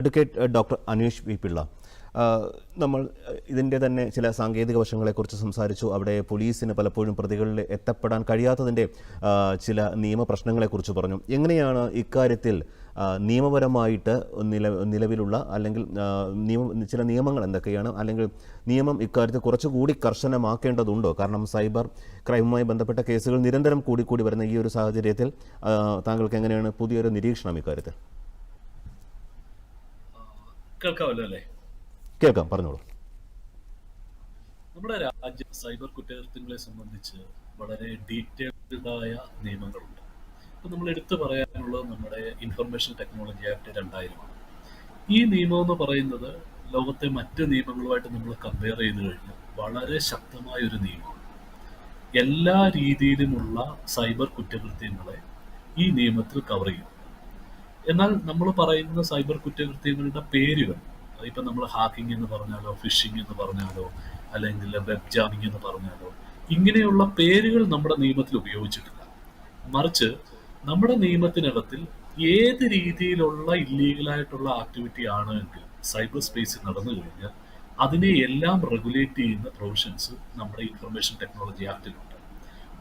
Advocate doctor Aneesh V. Pillai. നമ്മൾ ഇതിന്റെ തന്നെ ചില സാങ്കേതിക വശങ്ങളെക്കുറിച്ച് സംസാരിച്ചു. അവിടെ പോലീസിന് പലപ്പോഴും പ്രതികളിൽ എത്തപ്പെടാൻ കഴിയാത്തതിന്റെ ചില നിയമ പ്രശ്നങ്ങളെക്കുറിച്ച് പറഞ്ഞു. എങ്ങനെയാണ് ഇക്കാര്യത്തിൽ നിയമപരമായിട്ട് നില നിലവിലുള്ള അല്ലെങ്കിൽ നിയമം ചില നിയമങ്ങൾ എന്തൊക്കെയാണ്? അല്ലെങ്കിൽ നിയമം ഇക്കാര്യത്തിൽ കുറച്ചുകൂടി കർശനമാക്കേണ്ടതുണ്ടോ? കാരണം സൈബർ ക്രൈമുമായി ബന്ധപ്പെട്ട കേസുകൾ നിരന്തരം കൂടിക്കൂടി വരുന്ന ഈ ഒരു സാഹചര്യത്തിൽ താങ്കൾക്ക് എങ്ങനെയാണ് പുതിയൊരു നിരീക്ഷണം ഇക്കാര്യത്തിൽ? കേൾക്കാമല്ലോ അല്ലേ? കേൾക്കാം പറഞ്ഞോളൂ. നമ്മുടെ രാജ്യം സൈബർ കുറ്റകൃത്യങ്ങളെ സംബന്ധിച്ച് വളരെ ഡീറ്റെയിൽഡായ നിയമങ്ങളുണ്ട്. ഇപ്പം നമ്മൾ എടുത്തു പറയാനുള്ളത് നമ്മുടെ ഇൻഫർമേഷൻ ടെക്നോളജി ആക്ട് രണ്ടായിരമാണ്. ഈ നിയമം എന്ന് പറയുന്നത് ലോകത്തെ മറ്റ് നിയമങ്ങളുമായിട്ട് നമ്മൾ കമ്പയർ ചെയ്ത് കഴിഞ്ഞാൽ വളരെ ശക്തമായ ഒരു നിയമമാണ്. എല്ലാ രീതിയിലുമുള്ള സൈബർ കുറ്റകൃത്യങ്ങളെ ഈ നിയമത്തിൽ കവർ ചെയ്യും എന്നാൽ നമ്മൾ പറയുന്ന സൈബർ കുറ്റകൃത്യങ്ങളുടെ പേരുകൾ ഇപ്പം നമ്മൾ ഹാക്കിംഗ് എന്ന് പറഞ്ഞാലോ ഫിഷിംഗ് എന്ന് പറഞ്ഞാലോ അല്ലെങ്കിൽ വെബ് ജാമിംഗ് എന്ന് പറഞ്ഞാലോ ഇങ്ങനെയുള്ള പേരുകൾ നമ്മുടെ നിയമത്തിൽ ഉപയോഗിച്ചിട്ടില്ല. മറിച്ച് നമ്മുടെ നിയമത്തിനകത്തിൽ ഏത് രീതിയിലുള്ള ഇല്ലീഗലായിട്ടുള്ള ആക്ടിവിറ്റി ആണ് എങ്കിൽ സൈബർ സ്പേസിൽ നടന്നു കഴിഞ്ഞാൽ അതിനെ എല്ലാം റെഗുലേറ്റ് ചെയ്യുന്ന പ്രൊവിഷൻസ് നമ്മുടെ ഇൻഫർമേഷൻ ടെക്നോളജി ആക്ടിലുണ്ട്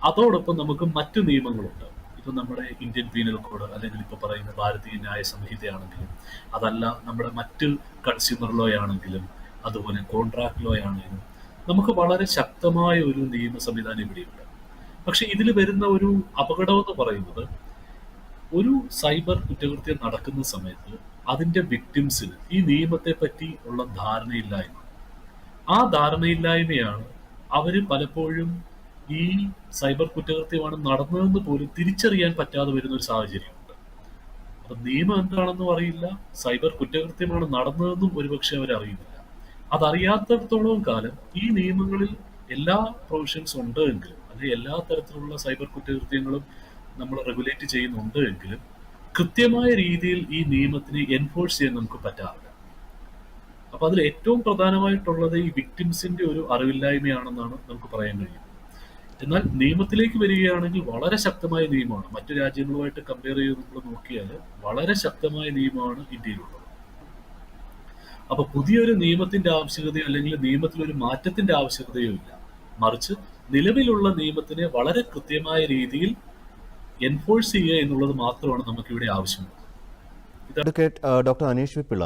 അതോടൊപ്പം നമുക്ക് മറ്റു നിയമങ്ങളുണ്ട്. ഇപ്പൊ നമ്മുടെ ഇന്ത്യൻ പീനൽ കോഡ് അല്ലെങ്കിൽ ഇപ്പൊ പറയുന്ന ഭാരതീയ ന്യായ സംഹിതയാണെങ്കിലും അതല്ല നമ്മുടെ മറ്റ് കൺസ്യൂമർ ലോ ആണെങ്കിലും അതുപോലെ കോൺട്രാക്ട് ലോ ആണെങ്കിലും നമുക്ക് വളരെ ശക്തമായ ഒരു നിയമ സംവിധാനം ഇവിടെയുണ്ട്. പക്ഷെ ഇതിൽ വരുന്ന ഒരു അപകടം എന്ന് പറയുന്നത് ഒരു സൈബർ കുറ്റകൃത്യം നടക്കുന്ന സമയത്ത് അതിന്റെ വിക്ടിംസിന് ഈ നിയമത്തെ പറ്റി ഉള്ള ധാരണയില്ലായ്മ. ആ ധാരണയില്ലായ്മയാണ് അവർ പലപ്പോഴും ഈ സൈബർ കുറ്റകൃത്യമാണ് നടന്നതെന്ന് പോലും തിരിച്ചറിയാൻ പറ്റാതെ വരുന്ന ഒരു സാഹചര്യമുണ്ട്. അപ്പൊ നിയമം എന്താണെന്നും അറിയില്ല സൈബർ കുറ്റകൃത്യമാണ് നടന്നതെന്നും ഒരുപക്ഷെ അവരറിയുന്നില്ല. അതറിയാത്തടത്തോളം കാലം ഈ നിയമങ്ങളിൽ എല്ലാ പ്രൊവിഷൻസ് ഉണ്ട് എങ്കിലും അല്ലെങ്കിൽ എല്ലാ തരത്തിലുള്ള സൈബർ കുറ്റകൃത്യങ്ങളും നമ്മൾ റെഗുലേറ്റ് ചെയ്യുന്നുണ്ട് എങ്കിലും കൃത്യമായ രീതിയിൽ ഈ നിയമത്തിനെ എൻഫോഴ്സ് ചെയ്യാൻ നമുക്ക് പറ്റാറില്ല. അപ്പൊ അതിൽ ഏറ്റവും പ്രധാനമായിട്ടുള്ളത് ഈ വിക്ടിംസിന്റെ ഒരു അറിവില്ലായ്മയാണെന്നാണ് നമുക്ക് പറയാൻ കഴിയും എന്നാൽ നിയമത്തിലേക്ക് വരികയാണെങ്കിൽ വളരെ ശക്തമായ നിയമമാണ്. മറ്റു രാജ്യങ്ങളുമായിട്ട് കമ്പയർ ചെയ്ത് നമ്മൾ നോക്കിയാൽ വളരെ ശക്തമായ നിയമമാണ് ഇന്ത്യയിലുള്ളത്. അപ്പൊ പുതിയൊരു നിയമത്തിന്റെ ആവശ്യകതയോ അല്ലെങ്കിൽ നിയമത്തിൽ ഒരു മാറ്റത്തിന്റെ ആവശ്യകതയോ ഇല്ല. മറിച്ച് നിലവിലുള്ള നിയമത്തിനെ വളരെ കൃത്യമായ രീതിയിൽ എൻഫോഴ്സ് ചെയ്യുക എന്നുള്ളത് മാത്രമാണ് നമുക്കിവിടെ ആവശ്യമുള്ളത്. ഡോക്ടർ അനീഷ് വിപ്പിള്ള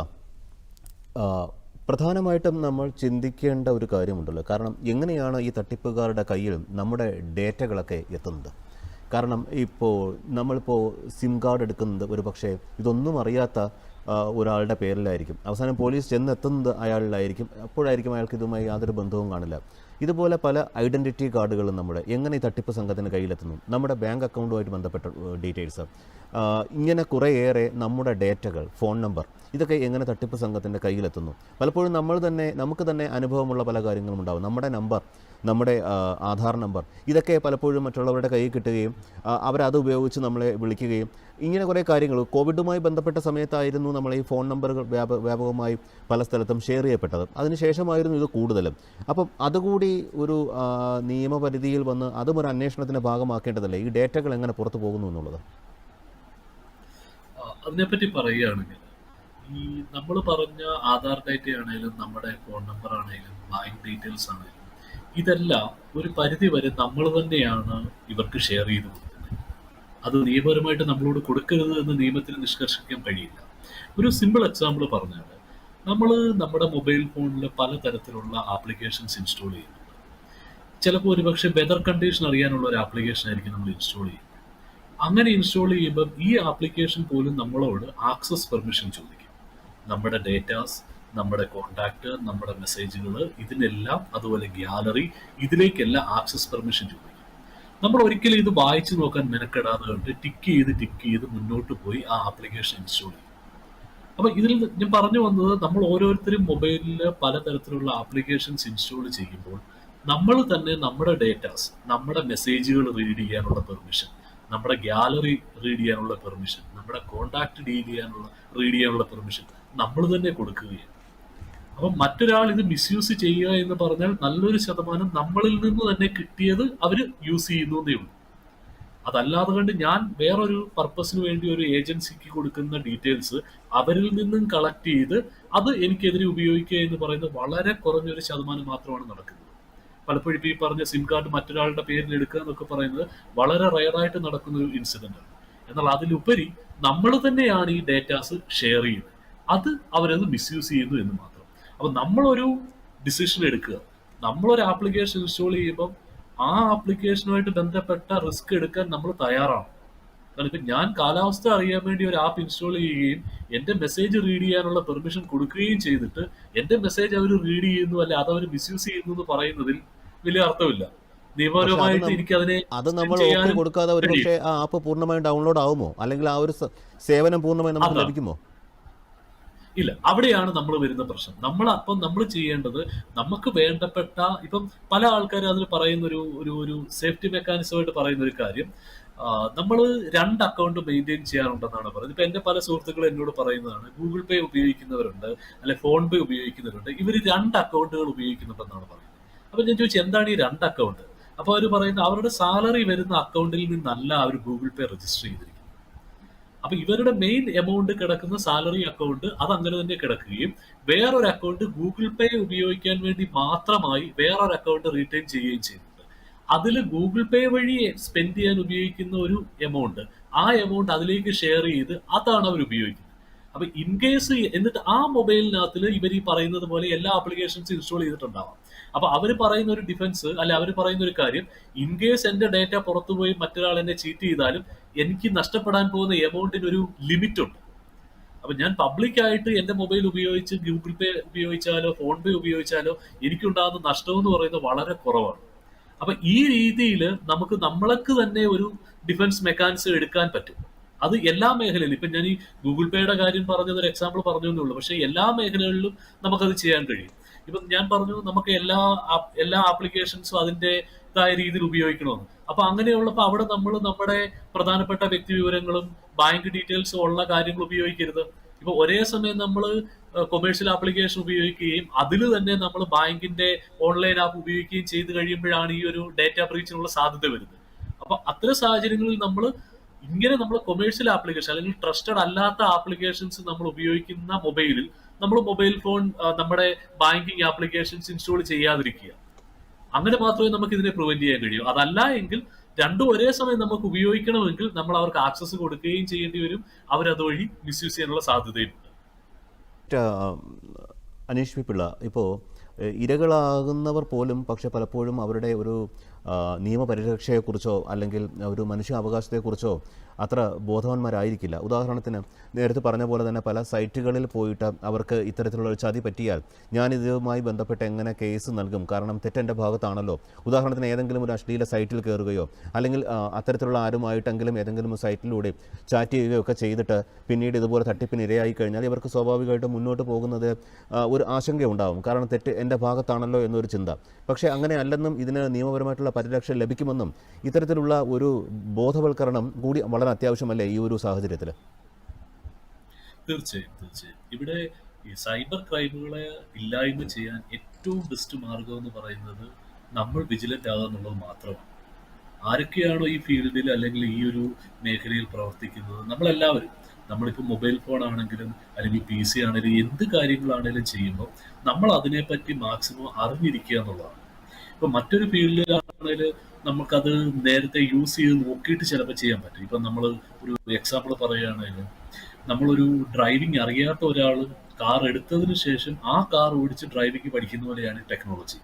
പ്രധാനമായിട്ടും നമ്മൾ ചിന്തിക്കേണ്ട ഒരു കാര്യമുണ്ടല്ലോ. കാരണം എങ്ങനെയാണ് ഈ തട്ടിപ്പുകാരുടെ കയ്യിൽ നമ്മുടെ ഡേറ്റകളൊക്കെ എത്തുന്നത്? കാരണം ഇപ്പോൾ നമ്മളിപ്പോൾ സിം കാർഡ് എടുക്കുന്നത് ഒരു പക്ഷേ ഇതൊന്നും അറിയാത്ത ഒരാളുടെ പേരിലായിരിക്കും. അവസാനം പോലീസ് ചെന്നെത്തുന്നത് അയാളിലായിരിക്കും. അപ്പോഴായിരിക്കും അയാൾക്ക് ഇതുമായി യാതൊരു ബന്ധവും കാണില്ല. ഇതുപോലെ പല ഐഡന്റിറ്റി കാർഡുകളും നമ്മുടെ എങ്ങനെ ഈ തട്ടിപ്പ് സംഘത്തിന് കയ്യിലെത്തുന്നു? നമ്മുടെ ബാങ്ക് അക്കൗണ്ടുമായിട്ട് ബന്ധപ്പെട്ട ഡീറ്റെയിൽസ്. ഇങ്ങനെ കുറേയേറെ നമ്മുടെ ഡേറ്റകൾ ഫോൺ നമ്പർ ഇതൊക്കെ എങ്ങനെ തട്ടിപ്പ് സംഘത്തിന്റെ കയ്യിലെത്തുന്നു? പലപ്പോഴും നമ്മൾ തന്നെ നമുക്ക് തന്നെ അനുഭവമുള്ള പല കാര്യങ്ങളും ഉണ്ടാകും നമ്മുടെ നമ്പർ നമ്മുടെ ആധാർ നമ്പർ. ഇതൊക്കെ പലപ്പോഴും മറ്റുള്ളവരുടെ കയ്യിൽ കിട്ടുകയും അവരത് ഉപയോഗിച്ച് നമ്മളെ വിളിക്കുകയും ഇങ്ങനെ കുറേ കാര്യങ്ങൾ. കോവിഡുമായി ബന്ധപ്പെട്ട സമയത്തായിരുന്നു നമ്മൾ ഈ ഫോൺ നമ്പറുകൾ വ്യാപ വ്യാപകമായി പല സ്ഥലത്തും ഷെയർ ചെയ്യപ്പെട്ടത്. അതിനുശേഷമായിരുന്നു ഇത് കൂടുതലും. അപ്പം അതുകൂടി ഒരു നിയമപരിധിയിൽ വന്ന് അതും ഒരു അന്വേഷണത്തിന്റെ ഭാഗമാക്കേണ്ടതല്ലേ? ഈ ഡേറ്റകൾ എങ്ങനെ പുറത്തു പോകുന്നു എന്നുള്ളത്? അതിനെപ്പറ്റി പറയുകയാണെങ്കിൽ ഈ നമ്മൾ പറഞ്ഞ ആധാർ ഡേറ്റ ആണെങ്കിലും നമ്മുടെ ഫോൺ നമ്പർ ആണെങ്കിലും ബാങ്ക് ഡീറ്റെയിൽസ് ആണെങ്കിലും ഇതെല്ലാം ഒരു പരിധി വരെ നമ്മൾ തന്നെയാണ് ഇവർക്ക് ഷെയർ ചെയ്ത് കൊടുക്കുന്നത്. അത് നിയമപരമായിട്ട് നമ്മളോട് കൊടുക്കരുത് എന്ന് നിയമത്തിൽ നിഷ്കർഷിക്കാൻ കഴിയില്ല. ഒരു സിമ്പിൾ എക്സാമ്പിൾ പറഞ്ഞാൽ നമ്മൾ നമ്മുടെ മൊബൈൽ ഫോണിൽ പലതരത്തിലുള്ള ആപ്ലിക്കേഷൻസ് ഇൻസ്റ്റാൾ ചെയ്യുന്നുണ്ട്. ചിലപ്പോൾ ഒരുപക്ഷെ വെതർ കണ്ടീഷൻ അറിയാനുള്ള ഒരു ആപ്ലിക്കേഷൻ ആയിരിക്കും നമ്മൾ ഇൻസ്റ്റാൾ ചെയ്യുന്നത്. അങ്ങനെ ഇൻസ്റ്റാൾ ചെയ്യുമ്പോൾ ഈ ആപ്ലിക്കേഷൻ പോലും നമ്മളോട് ആക്സസ് പെർമിഷൻ ചോദിക്കും. നമ്മുടെ ഡേറ്റാസ് നമ്മുടെ കോണ്ടാക്ട് നമ്മുടെ മെസ്സേജുകൾ ഇതിനെല്ലാം അതുപോലെ ഗ്യാലറി ഇതിലേക്കെല്ലാം ആക്സസ് പെർമിഷൻ ചോദിക്കും നമ്മൾ ഒരിക്കലും ഇത് വായിച്ചു നോക്കാൻ മെനക്കെടാതെ കണ്ട് ടിക്ക് ചെയ്ത് ടിക്ക് ചെയ്ത് മുന്നോട്ട് പോയി ആ ആപ്ലിക്കേഷൻ ഇൻസ്റ്റാൾ ചെയ്യും. അപ്പൊ ഇതിൽ ഞാൻ പറഞ്ഞു വന്നത് നമ്മൾ ഓരോരുത്തരും മൊബൈലിൽ പലതരത്തിലുള്ള ആപ്ലിക്കേഷൻസ് ഇൻസ്റ്റാൾ ചെയ്യുമ്പോൾ നമ്മൾ തന്നെ നമ്മുടെ ഡേറ്റാസ് നമ്മുടെ മെസ്സേജുകൾ റീഡ് ചെയ്യാനുള്ള പെർമിഷൻ നമ്മുടെ ഗ്യാലറി റീഡ് ചെയ്യാനുള്ള പെർമിഷൻ നമ്മുടെ കോണ്ടാക്ട് ഡീൽ ചെയ്യാനുള്ള റീഡ് ചെയ്യാനുള്ള പെർമിഷൻ നമ്മൾ തന്നെ കൊടുക്കുകയാണ്. അപ്പം മറ്റൊരാൾ ഇത് മിസ്യൂസ് ചെയ്യുക എന്ന് പറഞ്ഞാൽ നല്ലൊരു ശതമാനം നമ്മളിൽ നിന്ന് തന്നെ കിട്ടിയത് അവർ യൂസ് ചെയ്യുന്നു എന്നേ ഉള്ളൂ. അതല്ലാതെ കണ്ട് ഞാൻ വേറൊരു പർപ്പസിന് വേണ്ടി ഒരു ഏജൻസിക്ക് കൊടുക്കുന്ന ഡീറ്റെയിൽസ് അവരിൽ നിന്നും കളക്ട് ചെയ്ത് അത് എനിക്കെതിരെ ഉപയോഗിക്കുക എന്ന് പറയുന്നത് വളരെ കുറഞ്ഞൊരു ശതമാനം മാത്രമാണ് നടക്കുന്നത്. പലപ്പോഴും ഈ പറഞ്ഞ സിം കാർഡ് മറ്റൊരാളുടെ പേരിൽ എടുക്കുക എന്നൊക്കെ പറയുന്നത് വളരെ റയറായിട്ട് നടക്കുന്ന ഒരു ഇൻസിഡന്റ് ആണ്. എന്നാൽ അതിലുപരി നമ്മൾ തന്നെയാണ് ഈ ഡേറ്റാസ് ഷെയർ ചെയ്യുന്നത്. അത് അവരത് മിസ്യൂസ് ചെയ്യുന്നു എന്ന് മാത്രം. അപ്പൊ നമ്മളൊരു ഡിസിഷൻ എടുക്കുക. നമ്മളൊരു ആപ്ലിക്കേഷൻ ഇൻസ്റ്റാൾ ചെയ്യുമ്പോൾ ആ ആപ്ലിക്കേഷനുമായിട്ട് ബന്ധപ്പെട്ട റിസ്ക് എടുക്കാൻ നമ്മൾ തയ്യാറാണ്. കാരണം ഇപ്പൊ ഞാൻ കാലാവസ്ഥ അറിയാൻ വേണ്ടി ഒരു ആപ്പ് ഇൻസ്റ്റാൾ ചെയ്യുകയും എന്റെ മെസ്സേജ് റീഡ് ചെയ്യാനുള്ള പെർമിഷൻ കൊടുക്കുകയും ചെയ്തിട്ട് എന്റെ മെസ്സേജ് അവർ റീഡ് ചെയ്യുന്നു അല്ലെ അത് അവർ മിസ്യൂസ് ചെയ്യുന്നു എന്ന് പറയുന്നതിൽ വലിയ അർത്ഥമില്ല. നിയമപരമായിട്ട് എനിക്ക് അതിനെ അത് നമ്മൾ കൊടുക്കാതെ ഒരു പക്ഷേ ആ ആപ്പ് പൂർണമായും ഡൗൺലോഡ് ആവുമോ? അല്ലെങ്കിൽ ആ ഒരു സേവനം പൂർണമായും നമുക്ക് ലഭിക്കുമോ? ഇല്ല. അവിടെയാണ് നമ്മൾ വരുന്ന പ്രശ്നം. നമ്മൾ അപ്പം നമ്മൾ ചെയ്യേണ്ടത് നമുക്ക് വേണ്ടപ്പെട്ട ഇപ്പം പല ആൾക്കാരും അതിൽ പറയുന്ന ഒരു ഒരു ഒരു സേഫ്റ്റി മെക്കാനിസമായിട്ട് പറയുന്ന ഒരു കാര്യം നമ്മൾ രണ്ട് അക്കൗണ്ട് മെയിന്റെയിൻ ചെയ്യാറുണ്ടെന്നാണ് പറയുന്നത് ഇപ്പൊ എന്റെ പല സുഹൃത്തുക്കളും എന്നോട് പറയുന്നതാണ് ഗൂഗിൾ പേ ഉപയോഗിക്കുന്നവരുണ്ട് അല്ലെ ഫോൺ പേ ഉപയോഗിക്കുന്നവരുണ്ട് ഇവർ രണ്ട് അക്കൗണ്ടുകൾ ഉപയോഗിക്കുന്നുണ്ടെന്നാണ് പറയുന്നത് അപ്പൊ ഞാൻ ചോദിച്ചു എന്താണ് ഈ രണ്ട് അക്കൗണ്ട് അപ്പൊ അവർ പറയുന്നത് അവരുടെ സാലറി വരുന്ന അക്കൗണ്ടിൽ നിന്നല്ല അവർ ഗൂഗിൾ പേ രജിസ്റ്റർ ചെയ്തിരിക്കുന്നത്. അപ്പൊ ഇവരുടെ മെയിൻ എമൗണ്ട് കിടക്കുന്ന സാലറി അക്കൗണ്ട് അത് അങ്ങനെ തന്നെ കിടക്കുകയും വേറൊരു അക്കൗണ്ട് ഗൂഗിൾ പേ ഉപയോഗിക്കാൻ വേണ്ടി മാത്രമായി വേറൊരു അക്കൗണ്ട് റീറ്റെയിൻ ചെയ്യുകയും ചെയ്യുന്നുണ്ട്. അതിൽ ഗൂഗിൾ പേ വഴി സ്പെൻഡ് ചെയ്യാൻ ഉപയോഗിക്കുന്ന ഒരു എമൗണ്ട് ആ എമൗണ്ട് അതിലേക്ക് ഷെയർ ചെയ്ത് അതാണ് അവർ ഉപയോഗിക്കുന്നത്. അപ്പൊ ഇൻ കേസ് എന്നിട്ട് ആ മൊബൈലിനകത്തിൽ ഇവർ ഈ പറയുന്നത് പോലെ എല്ലാ ആപ്ലിക്കേഷൻസ് ഇൻസ്റ്റാൾ ചെയ്തിട്ടുണ്ടാവാം. അപ്പൊ അവർ പറയുന്ന ഒരു ഡിഫൻസ് അല്ല അവർ പറയുന്ന ഒരു കാര്യം ഇൻ കേസ് എന്റെ ഡേറ്റ പുറത്തുപോയി മറ്റൊരാൾ എന്നെ ചീറ്റ് ചെയ്താലും എനിക്ക് നഷ്ടപ്പെടാൻ പോകുന്ന എമൗണ്ടിന് ഒരു ലിമിറ്റ് ഉണ്ട് അപ്പൊ ഞാൻ പബ്ലിക്കായിട്ട് എന്റെ മൊബൈൽ ഉപയോഗിച്ച് ഗൂഗിൾ പേ ഉപയോഗിച്ചാലോ ഫോൺ പേ ഉപയോഗിച്ചാലോ എനിക്കുണ്ടാകുന്ന നഷ്ടം എന്ന് പറയുന്നത് വളരെ കുറവാണ്. അപ്പൊ ഈ രീതിയിൽ നമുക്ക് നമ്മൾക്ക് തന്നെ ഒരു ഡിഫൻസ് മെക്കാനിസം എടുക്കാൻ പറ്റും. അത് എല്ലാ മേഖലയിലും. ഇപ്പം ഞാൻ ഈ ഗൂഗിൾ പേയുടെ കാര്യം പറഞ്ഞത് ഒരു എക്സാമ്പിൾ പറഞ്ഞു ഉള്ളൂ. പക്ഷേ എല്ലാ മേഖലകളിലും നമുക്കത് ചെയ്യാൻ കഴിയും. ഇപ്പം ഞാൻ പറഞ്ഞു നമുക്ക് എല്ലാ എല്ലാ ആപ്ലിക്കേഷൻസും അതിന്റെതായ രീതിയിൽ ഉപയോഗിക്കണമെന്ന്. അപ്പൊ അങ്ങനെയുള്ളപ്പോൾ അവിടെ നമ്മൾ നമ്മുടെ പ്രധാനപ്പെട്ട വ്യക്തി വിവരങ്ങളും ബാങ്ക് ഡീറ്റെയിൽസും ഉള്ള കാര്യങ്ങൾ ഉപയോഗിക്കരുത്. ഇപ്പൊ ഒരേ സമയം നമ്മൾ കൊമേഴ്ഷ്യൽ ആപ്ലിക്കേഷൻ ഉപയോഗിക്കുകയും അതിൽ തന്നെ നമ്മൾ ബാങ്കിന്റെ ഓൺലൈൻ ആപ്പ് ഉപയോഗിക്കുകയും ചെയ്ത് കഴിയുമ്പോഴാണ് ഈ ഒരു ഡേറ്റ ബ്രീച്ചിനുള്ള സാധ്യത വരുന്നത്. അപ്പൊ അത്തരം സാഹചര്യങ്ങളിൽ നമ്മൾ ഇങ്ങനെ നമ്മൾ കൊമേഴ്ഷ്യൽ ആപ്ലിക്കേഷൻ അല്ലെങ്കിൽ ട്രസ്റ്റഡ് അല്ലാത്ത ആപ്ലിക്കേഷൻസ് നമ്മൾ ഉപയോഗിക്കുന്ന മൊബൈലിൽ നമ്മൾ മൊബൈൽ ഫോൺ നമ്മുടെ ബാങ്കിങ് ആപ്ലിക്കേഷൻസ് ഇൻസ്റ്റാൾ ചെയ്യാതിരിക്കുക. അങ്ങനെ മാത്രമേ നമുക്ക് ഇതിനെ പ്രിവെന്റ് ചെയ്യാൻ കഴിയൂ. അതല്ല എങ്കിൽ രണ്ടും ഒരേ സമയം നമുക്ക് ഉപയോഗിക്കണമെങ്കിൽ നമ്മൾ അവർക്ക് ആക്സസ് കൊടുക്കുകയും ചെയ്യേണ്ടി വരും. അവരതുവഴി മിസ്യൂസ് ചെയ്യാനുള്ള സാധ്യതയുണ്ട്. അനീഷ് പിള്ള ഇപ്പോൾ ഇരകളാകുന്നവർ പോലും പക്ഷെ പലപ്പോഴും അവരുടെ ഒരു നിയമപരിരക്ഷയെക്കുറിച്ചോ അല്ലെങ്കിൽ ഒരു മനുഷ്യാവകാശത്തെക്കുറിച്ചോ അത്ര ബോധവാന്മാരായിരിക്കില്ല. ഉദാഹരണത്തിന് നേരത്തെ പറഞ്ഞ പോലെ തന്നെ പല സൈറ്റുകളിൽ പോയിട്ട് അവർക്ക് ഇത്തരത്തിലുള്ള ഒരു ചതി പറ്റിയാൽ ഞാൻ ഇതുമായി ബന്ധപ്പെട്ട് എങ്ങനെ കേസ് നൽകും? കാരണം തെറ്റെന്റെ ഭാഗത്താണല്ലോ. ഉദാഹരണത്തിന് ഏതെങ്കിലും ഒരു അശ്ലീല സൈറ്റിൽ കയറുകയോ അല്ലെങ്കിൽ അത്തരത്തിലുള്ള ആരുമായിട്ടെങ്കിലും ഏതെങ്കിലും സൈറ്റിലൂടെ ചാറ്റ് ചെയ്യുകയോ ഒക്കെ ചെയ്തിട്ട് പിന്നീട് ഇതുപോലെ തട്ടിപ്പിന് ഇരയായി കഴിഞ്ഞാൽ ഇവർക്ക് സ്വാഭാവികമായിട്ടും മുന്നോട്ട് പോകുന്നത് ഒരു ആശങ്കയുണ്ടാവും കാരണം തെറ്റ് എന്റെ ഭാഗത്താണല്ലോ എന്നൊരു ചിന്ത. പക്ഷേ അങ്ങനെ അല്ലെന്നും ഇതിന് നിയമപരമായിട്ടുള്ള പരിരക്ഷ ലഭിക്കുമെന്നും ഇത്തരത്തിലുള്ള ഒരു ബോധവൽക്കരണം കൂടി വളരെ അത്യാവശ്യമല്ലേ ഈ ഒരു സാഹചര്യത്തിൽ? തീർച്ചയായും തീർച്ചയായും. ഇവിടെ ഈ സൈബർ ക്രൈമുകളെ ഇല്ലായ്മ ചെയ്യാൻ ഏറ്റവും ബെസ്റ്റ് മാർഗം എന്ന് പറയുന്നത് നമ്മൾ വിജിലന്റ് ആകുക എന്നുള്ളത് മാത്രമാണ്. ആരൊക്കെയാണോ ഈ ഫീൽഡിൽ അല്ലെങ്കിൽ ഈ ഒരു മേഖലയിൽ പ്രവർത്തിക്കുന്നത്? നമ്മളെല്ലാവരും നമ്മളിപ്പോൾ മൊബൈൽ ഫോൺ ആണെങ്കിലും അല്ലെങ്കിൽ പി സി ആണെങ്കിലും എന്ത് കാര്യങ്ങളാണെങ്കിലും ചെയ്യുമ്പോൾ നമ്മൾ അതിനെപ്പറ്റി മാക്സിമം അറിഞ്ഞിരിക്കുക എന്നുള്ളതാണ്. ഇപ്പൊ മറ്റൊരു ഫീൽഡിലാണെങ്കിൽ നമുക്കത് നേരത്തെ യൂസ് ചെയ്ത് നോക്കിയിട്ട് ചിലപ്പോൾ ചെയ്യാൻ പറ്റും. ഇപ്പൊ നമ്മൾ ഒരു എക്സാമ്പിൾ പറയുകയാണെങ്കിൽ നമ്മളൊരു ഡ്രൈവിംഗ് അറിയാത്ത ഒരാൾ കാർ എടുത്തതിന് ശേഷം ആ കാർ ഓടിച്ച് ഡ്രൈവിംഗ് പഠിക്കുന്ന പോലെയാണ് ടെക്നോളജി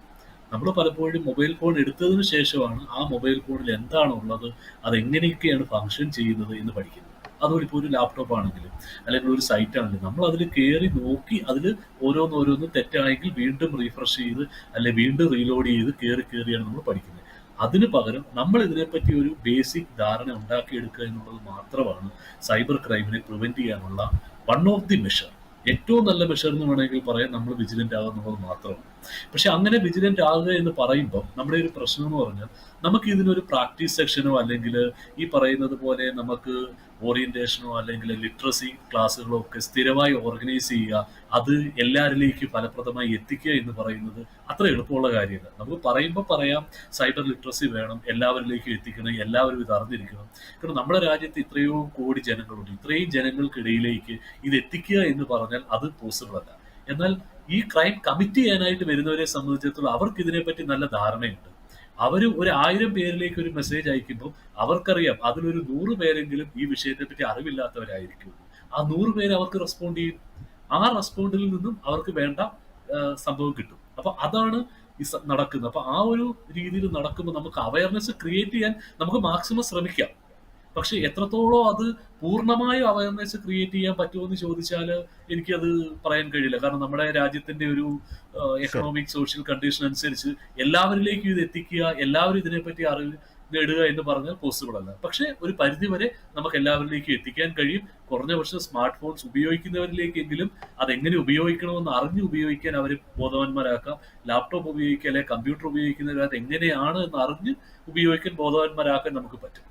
നമ്മൾ പലപ്പോഴും മൊബൈൽ ഫോൺ എടുത്തതിന് ശേഷമാണ് ആ മൊബൈൽ ഫോണിൽ എന്താണുള്ളത് അത് എങ്ങനെയൊക്കെയാണ് ഫങ്ഷൻ ചെയ്യുന്നത് എന്ന് പഠിക്കുന്നത്. അതുപോലെ ഇപ്പോൾ ഒരു ലാപ്ടോപ്പ് ആണെങ്കിലും അല്ലെങ്കിൽ ഒരു സൈറ്റ് ആണെങ്കിലും നമ്മൾ അതിൽ കയറി നോക്കി അതിൽ ഓരോന്നോരോന്ന് തെറ്റാണെങ്കിൽ വീണ്ടും റീഫ്രഷ് ചെയ്ത് അല്ലെങ്കിൽ വീണ്ടും റീലോഡ് ചെയ്ത് കയറി കയറിയാണ് നമ്മൾ പഠിക്കുന്നത്. അതിന് പകരം നമ്മൾ ഇതിനെപ്പറ്റി ഒരു ബേസിക് ധാരണ ഉണ്ടാക്കിയെടുക്കുക എന്നുള്ളത് മാത്രമാണ് സൈബർ ക്രൈമിനെ പ്രിവെന്റ് ചെയ്യാനുള്ള വൺ ഓഫ് ദി മെഷർ ഏറ്റവും നല്ല മെഷർ എന്ന് വേണമെങ്കിൽ പറയാം നമ്മൾ വിജിലന്റ് ആകുന്നുള്ളത് മാത്രമാണ്. പക്ഷെ അങ്ങനെ വിജിലന്റ് ആകുക എന്ന് പറയുമ്പോൾ നമ്മുടെ ഒരു പ്രശ്നം എന്ന് പറഞ്ഞാൽ നമുക്ക് ഇതിനൊരു പ്രാക്ടീസ് സെക്ഷനോ അല്ലെങ്കിൽ ഈ പറയുന്നത് പോലെ നമുക്ക് ഓറിയന്റേഷനോ അല്ലെങ്കിൽ ലിറ്ററസി ക്ലാസ്സുകളോ ഒക്കെ സ്ഥിരമായി ഓർഗനൈസ് ചെയ്യുക അത് എല്ലാവരിലേക്കും ഫലപ്രദമായി എത്തിക്കുക എന്ന് പറയുന്നത് അത്ര എളുപ്പമുള്ള കാര്യമല്ല. നമുക്ക് പറയുമ്പോൾ പറയാം സൈബർ ലിറ്ററസി വേണം എല്ലാവരിലേക്കും എത്തിക്കണം എല്ലാവരും ഇത് അറിഞ്ഞിരിക്കണം. കാരണം നമ്മുടെ രാജ്യത്ത് ഇത്രയോ കോടി ജനങ്ങളുണ്ട്. ഇത്രയും ജനങ്ങൾക്കിടയിലേക്ക് ഇത് എത്തിക്കുക എന്ന് പറഞ്ഞാൽ അത് പോസിബിൾ അല്ല. എന്നാൽ ഈ ക്രൈം കമ്മിറ്റ് ചെയ്യാനായിട്ട് വരുന്നവരെ സംബന്ധിച്ചിടത്തോളം അവർക്ക് ഇതിനെപ്പറ്റി നല്ല ധാരണയുണ്ട്. അവർ ഒരു ആയിരം പേരിലേക്ക് ഒരു മെസ്സേജ് അയക്കുമ്പോൾ അവർക്കറിയാം അതിലൊരു നൂറ് പേരെങ്കിലും ഈ വിഷയത്തെ പറ്റി അറിവില്ലാത്തവരായിരിക്കും. ആ നൂറ് പേര് അവർക്ക് റെസ്പോണ്ട് ചെയ്യും. ആ റെസ്പോണ്ടിൽ നിന്നും അവർക്ക് വേണ്ട സംഭവം കിട്ടും. അപ്പൊ അതാണ് നടക്കുന്നത്. അപ്പൊ ആ ഒരു രീതിയിൽ നടക്കുമ്പോൾ നമുക്ക് അവയർനെസ് ക്രിയേറ്റ് ചെയ്യാൻ നമുക്ക് മാക്സിമം ശ്രമിക്കാം. പക്ഷെ എത്രത്തോളം അത് പൂർണമായും അവയർനെസ് ക്രിയേറ്റ് ചെയ്യാൻ പറ്റുമെന്ന് ചോദിച്ചാൽ എനിക്കത് പറയാൻ കഴിയില്ല. കാരണം നമ്മുടെ രാജ്യത്തിന്റെ ഒരു എക്കണോമിക് സോഷ്യൽ കണ്ടീഷൻ അനുസരിച്ച് എല്ലാവരിലേക്കും ഇത് എത്തിക്കുക എല്ലാവരും ഇതിനെപ്പറ്റി അറിവ് നേടുക എന്ന് പറഞ്ഞാൽ പോസിബിൾ അല്ല. പക്ഷെ ഒരു പരിധി വരെ നമുക്ക് എല്ലാവരിലേക്കും എത്തിക്കാൻ കഴിയും. കുറഞ്ഞ പക്ഷം സ്മാർട്ട് ഫോൺസ് ഉപയോഗിക്കുന്നവരിലേക്കെങ്കിലും അതെങ്ങനെ ഉപയോഗിക്കണമെന്ന് അറിഞ്ഞ് ഉപയോഗിക്കാൻ അവരെ ബോധവാന്മാരാക്കാം. ലാപ്ടോപ്പ് ഉപയോഗിക്കുക അല്ലെങ്കിൽ കമ്പ്യൂട്ടർ ഉപയോഗിക്കുന്നവർ അത് എങ്ങനെയാണ് എന്ന് അറിഞ്ഞ് ഉപയോഗിക്കാൻ ബോധവാന്മാരാക്കാൻ നമുക്ക് പറ്റും.